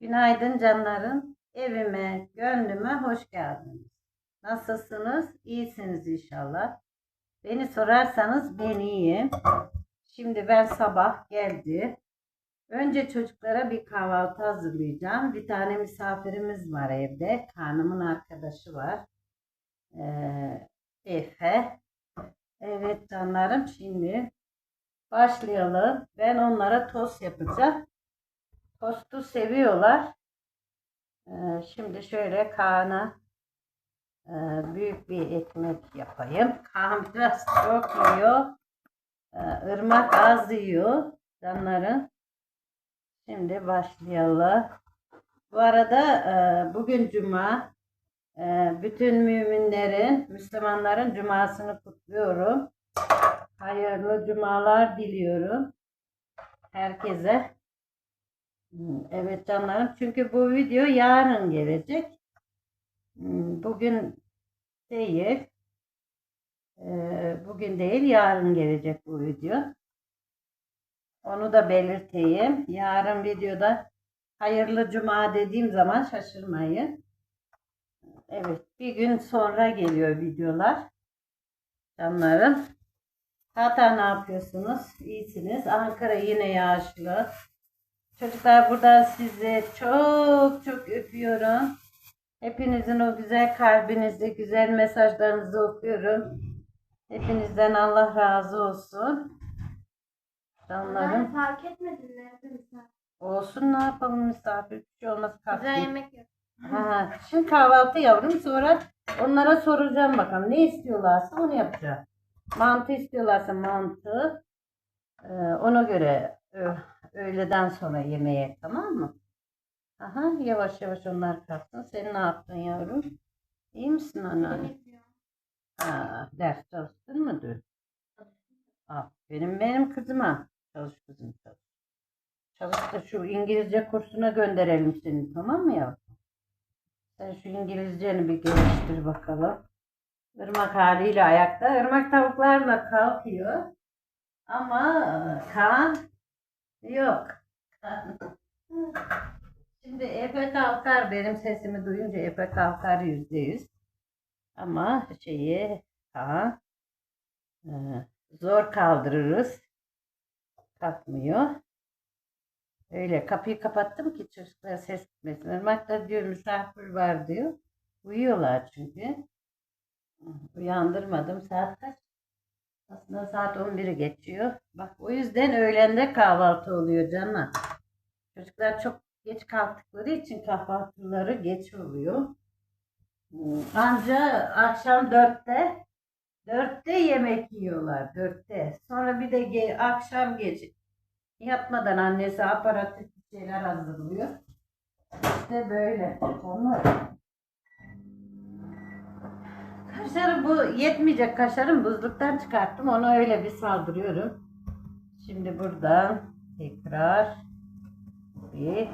Günaydın canlarım. Evime, gönlüme hoş geldiniz. Nasılsınız? İyisiniz inşallah. Beni sorarsanız ben iyiyim. Şimdi ben sabah geldi. Önce çocuklara bir kahvaltı hazırlayacağım. Bir tane misafirimiz var evde. Hanımın arkadaşı var. Ee, Efe. Evet canlarım şimdi başlayalım. Ben onlara tost yapacağım. Tostu seviyorlar. Ee, şimdi şöyle Kaan'a e, büyük bir ekmek yapayım. Kaan biraz çok yiyor. Ee, Irmak az yiyor. Canları. Şimdi başlayalım. Bu arada e, bugün Cuma. E, bütün müminlerin, Müslümanların Cumasını kutluyorum. Hayırlı Cumalar diliyorum. Herkese. Evet canlarım çünkü bu video yarın gelecek. Hmm, Bugün değil. Ee, Bugün değil yarın gelecek bu video. Onu da belirteyim. Yarın videoda hayırlı cuma dediğim zaman şaşırmayın. Evet bir gün sonra geliyor videolar. Canlarım. Hatta ne yapıyorsunuz? İyisiniz. Ankara yine yağışlı. Çocuklar buradan sizi çok çok öpüyorum. Hepinizin o güzel kalbinizde güzel mesajlarınızı okuyorum. Hepinizden Allah razı olsun. Ben Canlarım. fark etmedim nerede misafir. Olsun ne yapalım misafir bir şey olmaz. Güzel kalkayım. yemek yok. Ha, şimdi kahvaltı yavrum sonra onlara soracağım bakalım ne istiyorlarsa onu yapacağım. Mantı istiyorlarsa mantı. Ee, ona göre ö- öğleden sonra yemeğe tamam mı? Aha yavaş yavaş onlar kalksın. Sen ne yaptın yavrum? İyi misin anneanne? Ha, ders çalıştın mı dün? Aferin benim kızıma. Çalış kızım çalış. Çalış da şu İngilizce kursuna gönderelim seni tamam mı yavrum? Sen şu İngilizceni bir geliştir bakalım. Irmak haliyle ayakta. Irmak tavuklarla kalkıyor. Ama e, Kaan yok. Şimdi Efe kalkar. Benim sesimi duyunca Efe kalkar yüzde yüz. Ama şeyi Kaan e, zor kaldırırız. Kalkmıyor. Öyle kapıyı kapattım ki çocuklar ses gitmesin. Irmak da diyor misafir var diyor. Uyuyorlar çünkü. Uyandırmadım. Saat kaç? Aslında saat 11'i geçiyor. Bak o yüzden öğlende kahvaltı oluyor canım. Çocuklar çok geç kalktıkları için kahvaltıları geç oluyor. Hmm, Anca akşam dörtte dörtte yemek yiyorlar. Dörtte. Sonra bir de ge- akşam gece yatmadan annesi aparatif şeyler hazırlıyor. İşte böyle. Onlar. Kaşarı bu yetmeyecek kaşarım buzluktan çıkarttım. Onu öyle bir saldırıyorum. Şimdi buradan tekrar bir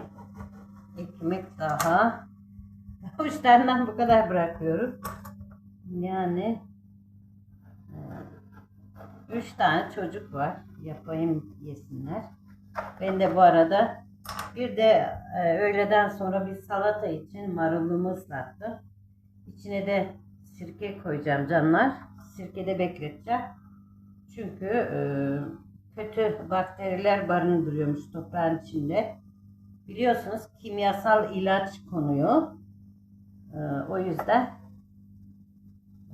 ekmek daha. Üç taneden bu kadar bırakıyorum. Yani e, üç tane çocuk var. Yapayım yesinler. Ben de bu arada bir de e, öğleden sonra bir salata için marulumu ıslattım. İçine de sirke koyacağım canlar. Sirkede bekleteceğim. Çünkü e, kötü bakteriler barındırıyormuş toprağın içinde. Biliyorsunuz kimyasal ilaç konuyor. E, o yüzden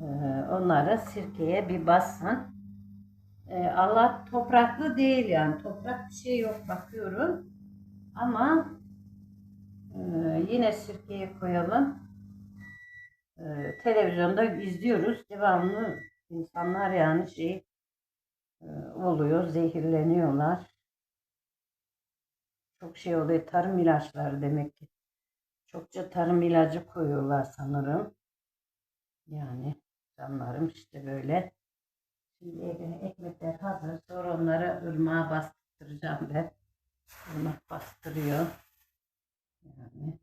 e, onları sirkeye bir basın. E, Allah topraklı değil yani. Toprak bir şey yok bakıyorum. Ama e, yine sirkeye koyalım. Ee, televizyonda izliyoruz. Devamlı insanlar yani şey e, oluyor, zehirleniyorlar. Çok şey oluyor. Tarım ilaçları demek ki. Çokça tarım ilacı koyuyorlar sanırım. Yani canlarım işte böyle. Şimdi ekmekler hazır. Sonra onları ırmağa bastıracağım ben. Irmak bastırıyor. Yani.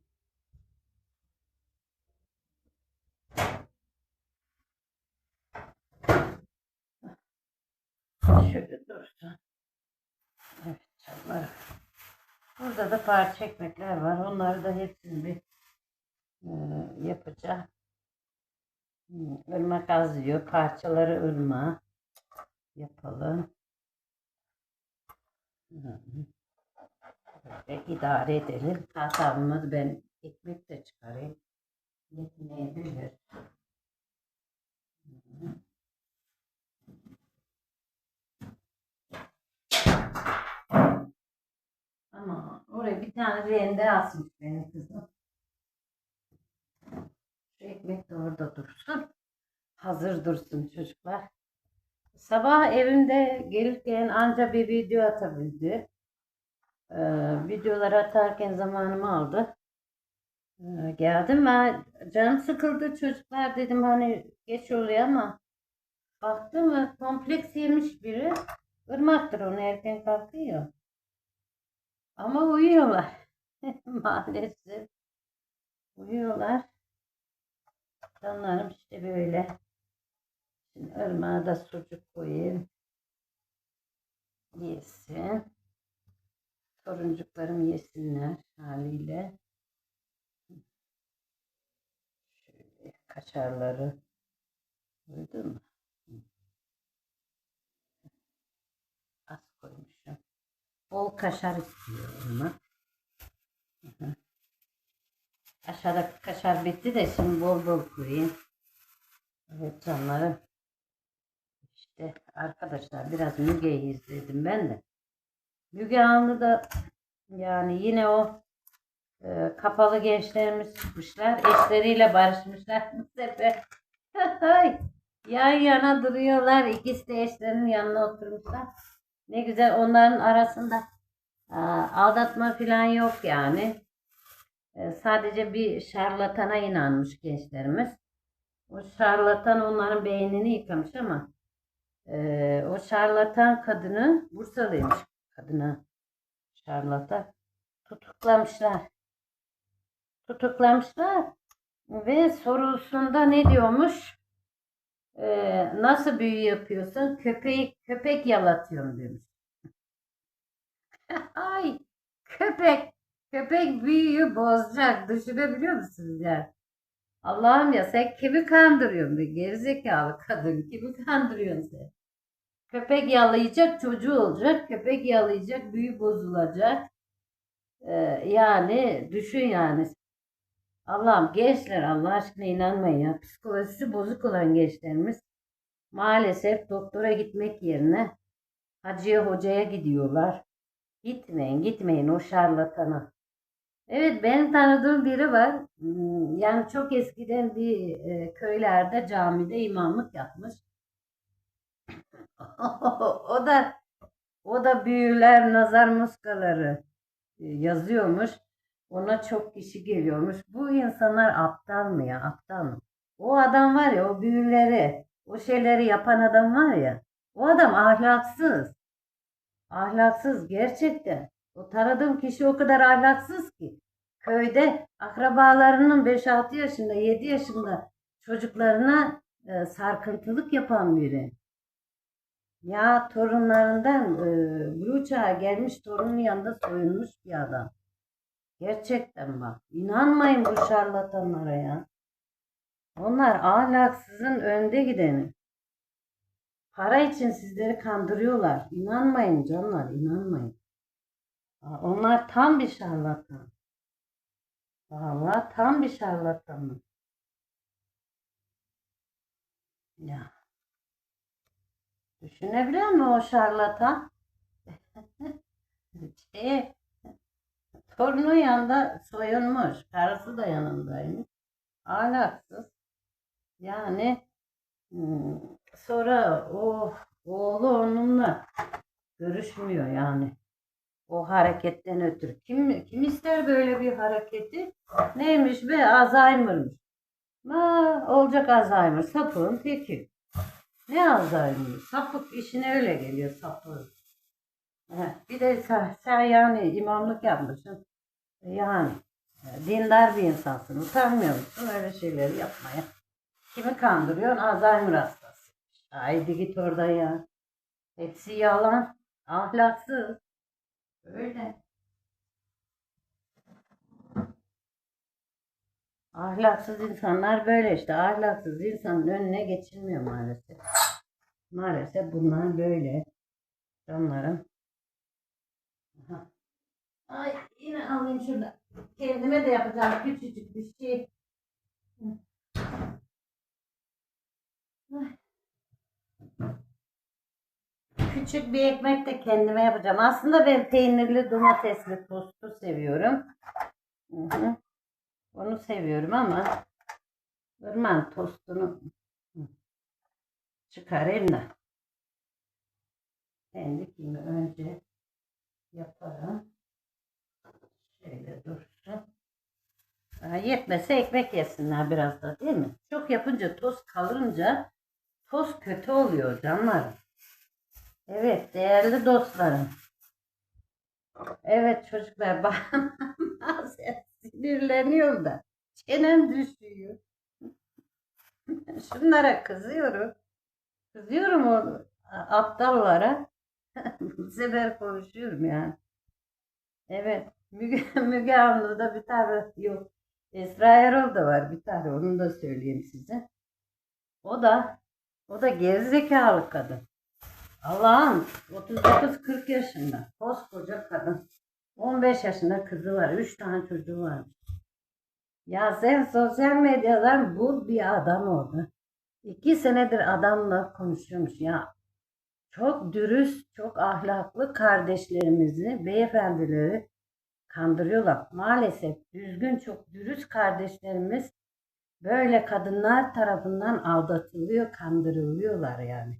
Şöyle dursun. Evet canlarım. Burada da parça ekmekler var. Onları da hepsini bir e, yapacağım. Irmak az yiyor. Parçaları ırmağa yapalım. Böyle idare edelim. Hatamız ben ekmek de çıkarayım. Yetmeyebilir. Hı hı. Ama oraya bir tane rende asmış benim kızım. Şu ekmek de orada dursun. Hazır dursun çocuklar. Sabah evimde gelirken anca bir video atabildi. Ee, videoları atarken zamanımı aldı. Ee, geldim ben canım sıkıldı çocuklar dedim hani geç oluyor ama baktım kompleks yemiş biri. Irmaktır onu erken kalkıyor. Ama uyuyorlar. Maalesef. Uyuyorlar. Canlarım işte böyle. Şimdi ırmağa da sucuk koyayım. Yesin. Toruncuklarım yesinler haliyle. Şöyle kaşarları. Duydun mu? Az koymuşum. Bol kaşar istiyorum. Hı hı. Aşağıda kaşar bitti de şimdi bol bol koyayım. Evet canlarım. İşte arkadaşlar biraz Müge'yi izledim ben de. Müge Anlı da yani yine o e, kapalı gençlerimiz çıkmışlar. Eşleriyle barışmışlar bu sefer. Yan yana duruyorlar. İkisi de eşlerinin yanına oturmuşlar. Ne güzel onların arasında aa, aldatma falan yok yani. E, sadece bir şarlatana inanmış gençlerimiz. O şarlatan onların beynini yıkamış ama e, o şarlatan kadını Bursalıymış kadına şarlatan tutuklamışlar. Tutuklamışlar ve sorusunda ne diyormuş? E, nasıl büyü yapıyorsun? Köpek köpek yalatıyorum demiş. Ay köpek köpek büyüyü bozacak. Düşünebiliyor musunuz ya? Allah'ım ya sen kimi kandırıyorsun be gerizekalı kadın kimi kandırıyorsun sen? Köpek yalayacak çocuğu olacak. Köpek yalayacak büyü bozulacak. Ee, yani düşün yani. Allah'ım gençler Allah aşkına inanmayın ya. Psikolojisi bozuk olan gençlerimiz maalesef doktora gitmek yerine hacıya hocaya gidiyorlar. Gitmeyin gitmeyin o şarlatana. Evet benim tanıdığım biri var. Hmm, Yani çok eskiden bir e, köylerde camide imamlık yapmış. o da o da büyüler, nazar muskaları e, yazıyormuş. Ona çok kişi geliyormuş. Bu insanlar aptal mı ya? Aptal mı? O adam var ya o büyüleri, o şeyleri yapan adam var ya. O adam ahlaksız. Ahlaksız gerçekten. O tanıdığım kişi o kadar ahlaksız ki. Köyde akrabalarının 5-6 yaşında, 7 yaşında çocuklarına e, sarkıntılık yapan biri. Ya torunlarından e, Blue çağa gelmiş torunun yanında soyunmuş bir adam. Gerçekten bak. İnanmayın bu şarlatanlara ya. Onlar ahlaksızın önde gideni. Para için sizleri kandırıyorlar. İnanmayın canlar, inanmayın. Onlar tam bir şarlatan. Vallahi tam bir şarlatan. Ya. Düşünebiliyor musun o şarlatan? şey, torunu yanında soyunmuş. Karısı da yanındaymış. Ahlaksız. Yani sonra o oğlu onunla görüşmüyor yani. O hareketten ötürü. Kim, kim ister böyle bir hareketi? Neymiş be? Alzheimer'mış. Ha, olacak Alzheimer. Sapığın teki. Ne Alzheimer? Sapık işine öyle geliyor sapığın. Bir de sen, sen yani imamlık yapmışsın. Yani e, dindar bir insansın. Utanmıyor musun öyle şeyleri yapmaya? Kimi kandırıyorsun? Alzheimer hastası. Haydi git orada ya. Hepsi yalan. Ahlaksız. Öyle. Ahlaksız insanlar böyle işte. Ahlaksız insanın önüne geçilmiyor maalesef. Maalesef bunlar böyle. Canlarım. Ay yine alayım şurada. Kendime de yapacağım küçücük bir şey. Küçük bir ekmek de kendime yapacağım. Aslında ben peynirli domatesli tostu seviyorum. Onu seviyorum ama Irmak'ın tostunu çıkarayım da kendimi önce yaparım. Şöyle dursun. Yetmese ekmek yesinler biraz da değil mi? Çok yapınca toz kalınca toz kötü oluyor canlarım. Evet değerli dostlarım. Evet çocuklar bazen sinirleniyorum da çenem düşüyor. Şunlara kızıyorum. Kızıyorum o aptallara. Bu sefer konuşuyorum yani. Evet. Müge, Müge Anlı'da bir tane yok. Esra Erol da var bir tane. Onu da söyleyeyim size. O da o da gerizekalı kadın. Allah'ım 39-40 yaşında. Koskoca kadın. 15 yaşında kızı var. 3 tane çocuğu var. Ya sen sosyal medyadan bul bir adam orada. İki senedir adamla konuşuyormuş ya. Çok dürüst, çok ahlaklı kardeşlerimizi, beyefendileri kandırıyorlar. Maalesef düzgün, çok dürüst kardeşlerimiz böyle kadınlar tarafından aldatılıyor, kandırılıyorlar yani.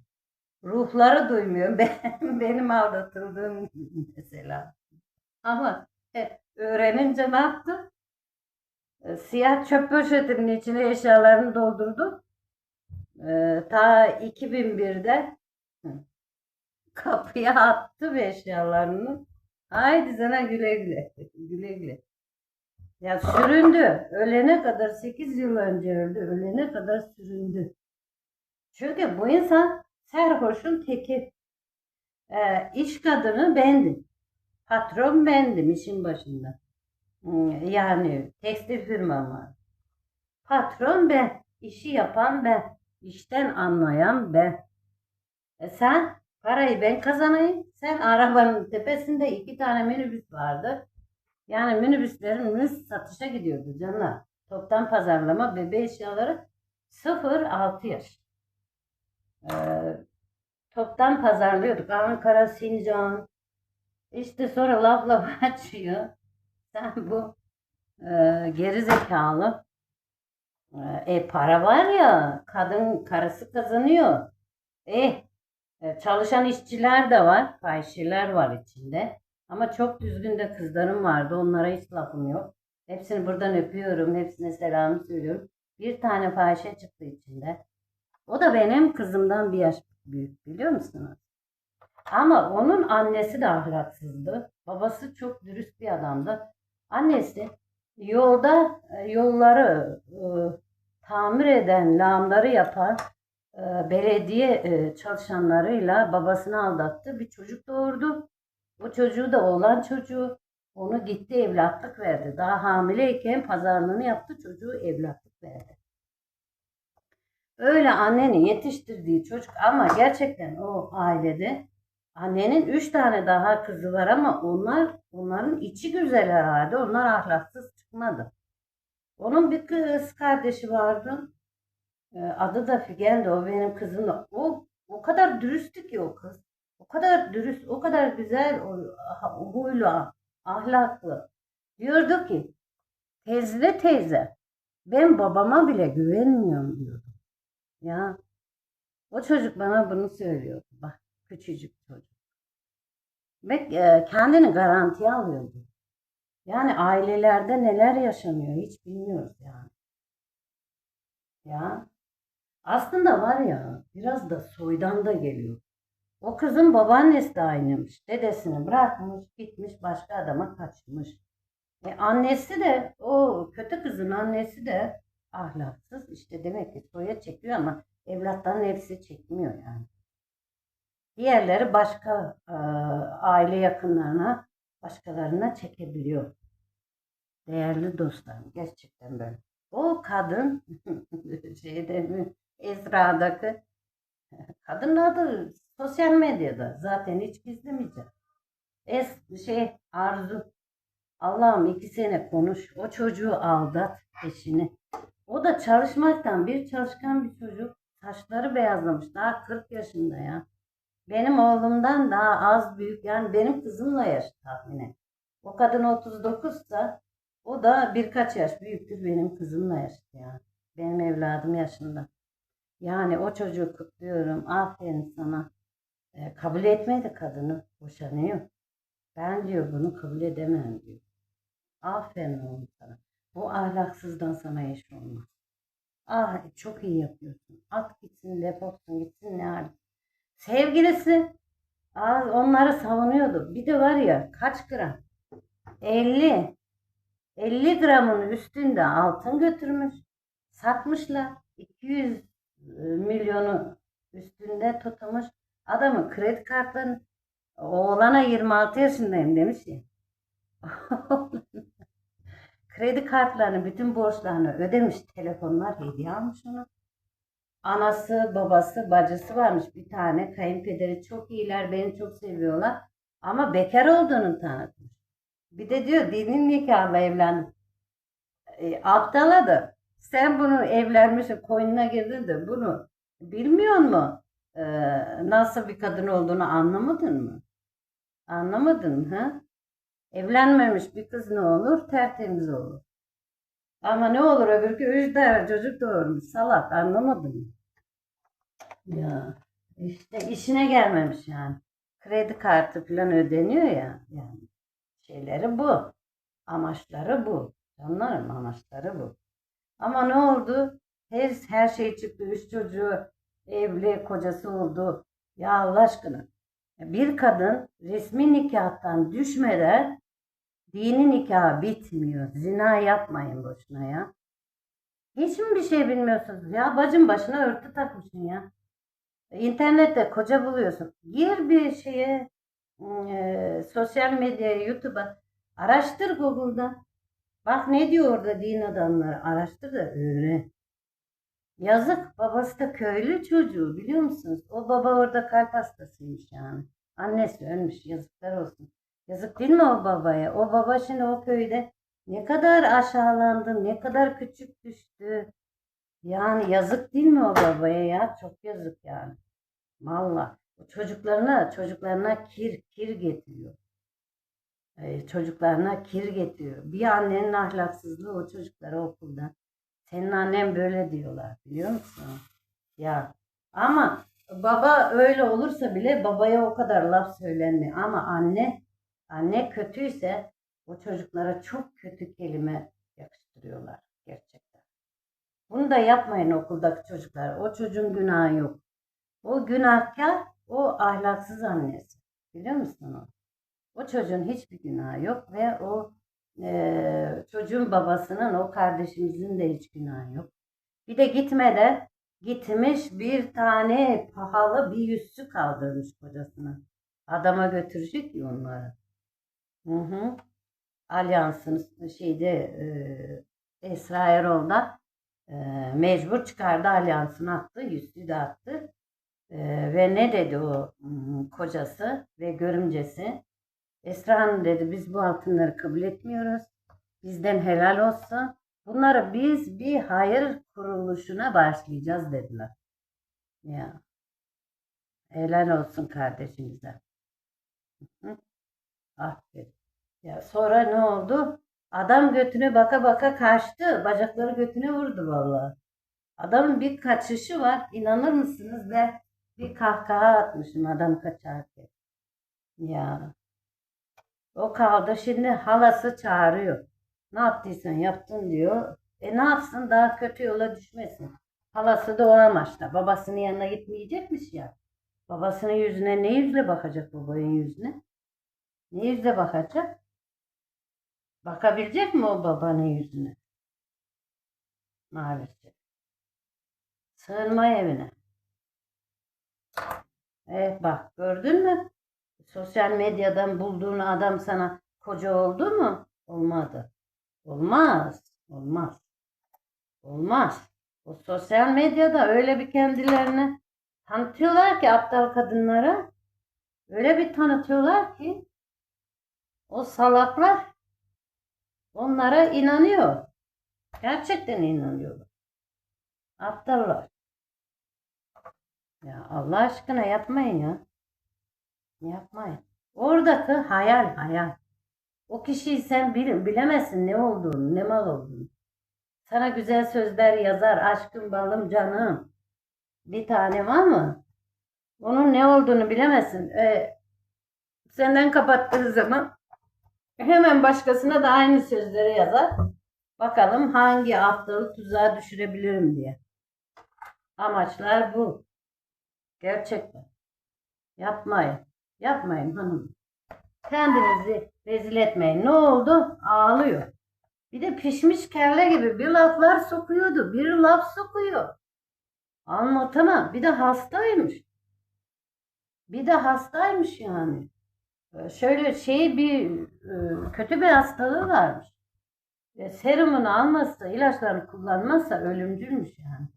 Ruhları duymuyor. Ben, benim aldatıldığım mesela. Ama e, öğrenince ne yaptı? E, siyah çöp poşetinin içine eşyalarını doldurdu. E, ta 2001'de hı, kapıya attı eşyalarını. Haydi sana güle güle. Güle güle. Ya süründü. Ölene kadar 8 yıl önce öldü. Ölene kadar süründü. Çünkü bu insan serhoşun teki. Ee, iş kadını bendim. Patron bendim işin başında. Hmm, Yani tekstil firmam var. Patron ben. işi yapan ben. işten anlayan ben. E sen parayı ben kazanayım. Sen arabanın tepesinde iki tane minibüs vardı. Yani minibüslerimiz satışa gidiyordu canlar. Toptan pazarlama bebe eşyaları 0-6 yaş. Ee, toptan pazarlıyorduk. Ankara, Sincan. İşte sonra laf laf açıyor. Sen bu e, geri zekalı. E, e, para var ya kadın karısı kazanıyor. Eh e, çalışan işçiler de var. Fahişeler var içinde. Ama çok düzgün de kızlarım vardı. Onlara hiç lafım yok. Hepsini buradan öpüyorum. Hepsine selam söylüyorum. Bir tane fahişe çıktı içinde. O da benim kızımdan bir yaş büyük biliyor musunuz? Ama onun annesi de ahlaksızdı. Babası çok dürüst bir adamdı. Annesi yolda e, yolları e, tamir eden, lağımları yapan e, belediye e, çalışanlarıyla babasını aldattı. Bir çocuk doğurdu. O çocuğu da oğlan çocuğu. Onu gitti evlatlık verdi. Daha hamileyken pazarlığını yaptı çocuğu evlatlık verdi. Öyle annenin yetiştirdiği çocuk ama gerçekten o ailede annenin üç tane daha kızı var ama onlar onların içi güzel herhalde. Onlar ahlaksız çıkmadı. Onun bir kız kardeşi vardı. Ee, Adı da Figen'di. O benim kızım da. O o kadar dürüsttü ki o kız. Kadar dürüst, o kadar güzel, huylu, ahlaklı. Diyordu ki, teyze teyze, ben babama bile güvenmiyorum diyordu. Ya, o çocuk bana bunu söylüyordu. Bak, küçücük çocuk. Ve e, kendini garantiye alıyordu. Yani ailelerde neler yaşanıyor hiç bilmiyoruz yani. Ya, aslında var ya, biraz da soydan da geliyor. O kızın babaannesi de aynıymış. Dedesini bırakmış, gitmiş başka adama kaçmış. E annesi de, o kötü kızın annesi de ahlaksız. İşte demek ki soya çekiyor ama evlatların hepsi çekmiyor yani. Diğerleri başka e, aile yakınlarına, başkalarına çekebiliyor. Değerli dostlarım, gerçekten böyle. O kadın şeyde mi Esra'daki kadın adı sosyal medyada zaten hiç gizlemeyeceğim. Es şey Arzu Allah'ım iki sene konuş. O çocuğu aldat eşini. O da çalışmaktan bir çalışkan bir çocuk. Saçları beyazlamış. Daha 40 yaşında ya. Benim oğlumdan daha az büyük. Yani benim kızımla yaş tahminen. O kadın 39 sa o da birkaç yaş büyüktür benim kızımla yaşlı yani. Benim evladım yaşında. Yani o çocuğu kutluyorum. Aferin sana. E, kabul etmedi kadını. Boşanıyor. Ben diyor bunu kabul edemem diyor. Aferin oğlum sana. Bu ahlaksızdan sana eş olmaz. Ah çok iyi yapıyorsun. At gitsin defolsun gitsin ne hali. Sevgilisi ah, onları savunuyordu. Bir de var ya kaç gram? 50. 50 gramın üstünde altın götürmüş. Satmışlar. 200 e, milyonu üstünde tutmuş. Adamın kredi kartlarını oğlana 26 yaşındayım demiş ya. kredi kartlarını bütün borçlarını ödemiş. Telefonlar hediye almış ona. Anası, babası, bacısı varmış bir tane. Kayınpederi çok iyiler, beni çok seviyorlar. Ama bekar olduğunu tanıtmış. Bir de diyor dinin nikahla evlendim. E, aptaladı. Sen bunu evlenmişsin, koynuna girdin de bunu bilmiyor mu? E, nasıl bir kadın olduğunu anlamadın mı? Anlamadın mı? Evlenmemiş bir kız ne olur? Tertemiz olur. Ama ne olur öbürkü üç tane çocuk doğurmuş. Salak anlamadın mı? Ya işte işine gelmemiş yani. Kredi kartı falan ödeniyor ya. Yani şeyleri bu. Amaçları bu. Canlarım amaçları bu. Ama ne oldu? Her, her şey çıktı. Üç çocuğu evli, kocası oldu. Ya Allah aşkına. Bir kadın resmi nikahtan düşmeden dini nikah bitmiyor. Zina yapmayın boşuna ya. Hiç mi bir şey bilmiyorsunuz? Ya bacım başına örtü takmışsın ya. İnternette koca buluyorsun. Gir bir şeye e, sosyal medyaya, YouTube'a araştır Google'da. Bak ne diyor orada din adamları. Araştır da öğren. Yazık babası da köylü çocuğu biliyor musunuz? O baba orada kalp hastasıymış yani. Annesi ölmüş yazıklar olsun. Yazık değil mi o babaya? O baba şimdi o köyde ne kadar aşağılandı, ne kadar küçük düştü. Yani yazık değil mi o babaya ya? Çok yazık yani. Valla. Çocuklarına, çocuklarına kir, kir getiriyor. Ee, çocuklarına kir getiriyor. Bir annenin ahlaksızlığı o çocuklara okulda. Senin annen böyle diyorlar biliyor musun? Ya ama baba öyle olursa bile babaya o kadar laf söylenmiyor. Ama anne, anne kötüyse o çocuklara çok kötü kelime yakıştırıyorlar gerçekten. Bunu da yapmayın okuldaki çocuklar. O çocuğun günahı yok. O günahkar, o ahlaksız annesi. Biliyor musun o? O çocuğun hiçbir günahı yok ve o çocuğun babasının, o kardeşimizin de hiç günahı yok. Bir de gitmeden gitmiş bir tane pahalı bir yüzsü kaldırmış kocasına. Adama götürecek ya onları. Hı hı. Alyansın şeyde e, Esra Erol'da e, mecbur çıkardı alyansını attı, yüzüğü de attı. E, ve ne dedi o kocası ve görümcesi? Esra Hanım dedi biz bu altınları kabul etmiyoruz. Bizden helal olsun. Bunları biz bir hayır kuruluşuna başlayacağız dediler. Ya. Helal olsun kardeşimize. Hı? Aferin. Ya sonra ne oldu? Adam götüne baka baka kaçtı. Bacakları götüne vurdu vallahi. Adamın bir kaçışı var. İnanır mısınız? Ben bir kahkaha atmışım adam kaçarken. Ya. O kaldı şimdi halası çağırıyor. Ne yaptıysan yaptın diyor. E ne yapsın daha kötü yola düşmesin. Halası da o amaçla. Babasının yanına gitmeyecekmiş ya. Babasının yüzüne ne yüzle bakacak babanın yüzüne? Ne yüzle bakacak? Bakabilecek mi o babanın yüzüne? Maalesef. Sığınma evine. Evet bak gördün mü? Sosyal medyadan bulduğun adam sana koca oldu mu? Olmadı. Olmaz. Olmaz. Olmaz. O sosyal medyada öyle bir kendilerini tanıtıyorlar ki aptal kadınlara. Öyle bir tanıtıyorlar ki o salaklar onlara inanıyor. Gerçekten inanıyorlar. Aptallar. Ya Allah aşkına yapmayın ya. Yapmayın. Oradaki hayal hayal. O kişiyi sen bil, bilemezsin ne olduğunu, ne mal olduğunu. Sana güzel sözler yazar, aşkım, balım, canım. Bir tane var mı? Onun ne olduğunu bilemezsin. Ee, senden kapattığı zaman hemen başkasına da aynı sözleri yazar. Bakalım hangi aptalı tuzağa düşürebilirim diye. Amaçlar bu. Gerçekten. Yapmayın. Yapmayın hanım. Kendinizi rezil etmeyin. Ne oldu? Ağlıyor. Bir de pişmiş kelle gibi bir laflar sokuyordu. Bir laf sokuyor. Anlatamam. Bir de hastaymış. Bir de hastaymış yani. Ee, Şöyle şey bir e, kötü bir hastalığı varmış. E, Serumunu almazsa, ilaçlarını kullanmazsa ölümcülmüş yani.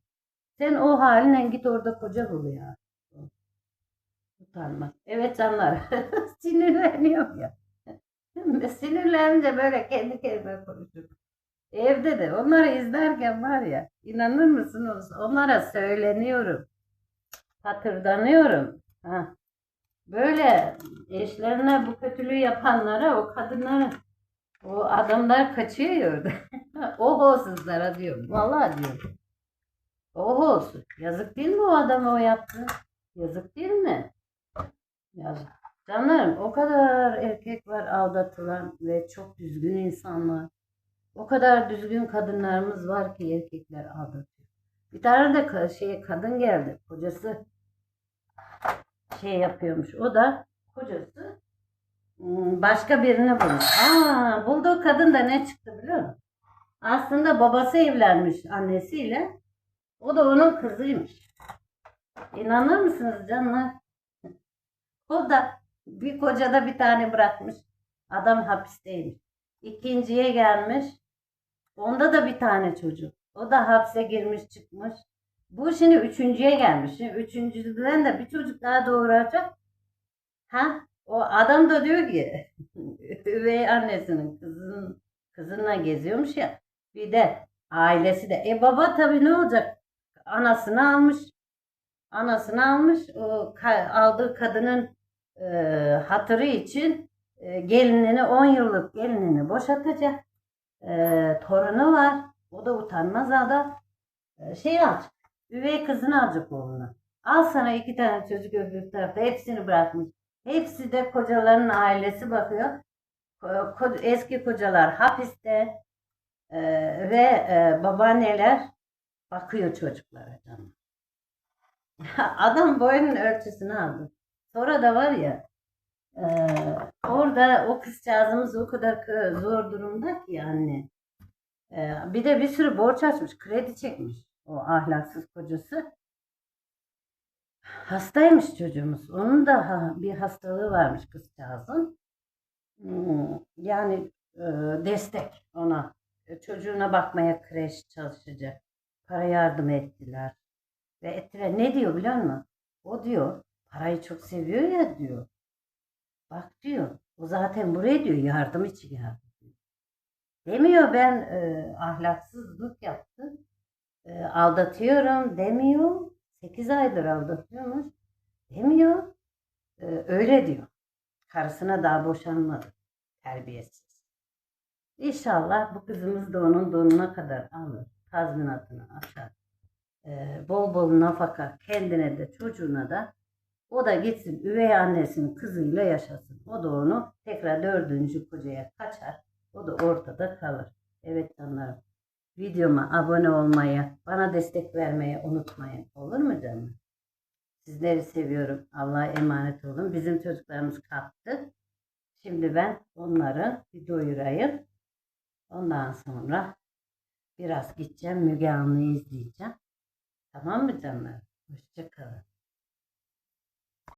Sen o haline git orada koca bul ya. Utanmaz. Evet canlar. Sinirleniyorum ya. Sinirlenince böyle kendi kendime konuşurum. Evde de onları izlerken var ya inanır mısınız onlara söyleniyorum. Hatırdanıyorum. Ha. Böyle eşlerine bu kötülüğü yapanlara o kadınlara o adamlar kaçıyor orada. Ohosuzlara diyorum. Vallahi diyorum. Ohosuz. Yazık değil mi o adama o yaptı? Yazık değil mi? Yazık. Canlarım o kadar erkek var aldatılan ve çok düzgün insanlar. O kadar düzgün kadınlarımız var ki erkekler aldatıyor. Bir tane de şey kadın geldi. Kocası şey yapıyormuş. O da kocası başka birini bulmuş. Aa, bulduğu kadın da ne çıktı biliyor musun? Aslında babası evlenmiş annesiyle. O da onun kızıymış. İnanır mısınız canlar? O da bir kocada bir tane bırakmış. Adam hapisteymiş. İkinciye gelmiş. Onda da bir tane çocuk. O da hapse girmiş çıkmış. Bu şimdi üçüncüye gelmiş. Şimdi üçüncüden de bir çocuk daha doğuracak. Ha? O adam da diyor ki üvey annesinin kızın kızınla geziyormuş ya. Bir de ailesi de. E baba tabii ne olacak? Anasını almış. Anasını almış. O ka- aldığı kadının e, hatırı için e, gelinini 10 yıllık gelinini boşatacak. E, torunu var. O da utanmaz adam. E, şey alacak. Üvey kızını alacak oğluna. Al sana iki tane çocuk öbür tarafta. Hepsini bırakmış. Hepsi de kocaların ailesi bakıyor. Eski kocalar hapiste e, ve e, babaanneler bakıyor çocuklara. Adam boyunun ölçüsünü aldı. Sonra da var ya e, orada o kızcağızımız o kadar zor durumda ki yani. E, bir de bir sürü borç açmış, kredi çekmiş o ahlaksız kocası. Hastaymış çocuğumuz. Onun da bir hastalığı varmış kızcağızın. Hmm, Yani e, destek ona. E, Çocuğuna bakmaya kreş çalışacak. Para yardım ettiler. Ve ettiler. Ne diyor biliyor musun? O diyor parayı çok seviyor ya diyor. Bak diyor. O zaten buraya diyor yardım için geldi. Demiyor ben e, ahlaksızlık yaptım. E, aldatıyorum demiyor. 8 aydır aldatıyormuş. Demiyor. E, öyle diyor. Karısına daha boşanmadı. Terbiyesiz. İnşallah bu kızımız da onun donuna kadar alır. Tazminatını açar. E, bol bol nafaka kendine de çocuğuna da o da gitsin üvey annesinin kızıyla yaşasın. O da onu tekrar dördüncü kocaya kaçar. O da ortada kalır. Evet canlarım. Videoma abone olmayı, bana destek vermeyi unutmayın. Olur mu canım? Sizleri seviyorum. Allah'a emanet olun. Bizim çocuklarımız kalktı. Şimdi ben onları bir doyurayım. Ondan sonra biraz gideceğim. Müge Anlı'yı izleyeceğim. Tamam mı canlar? Hoşçakalın.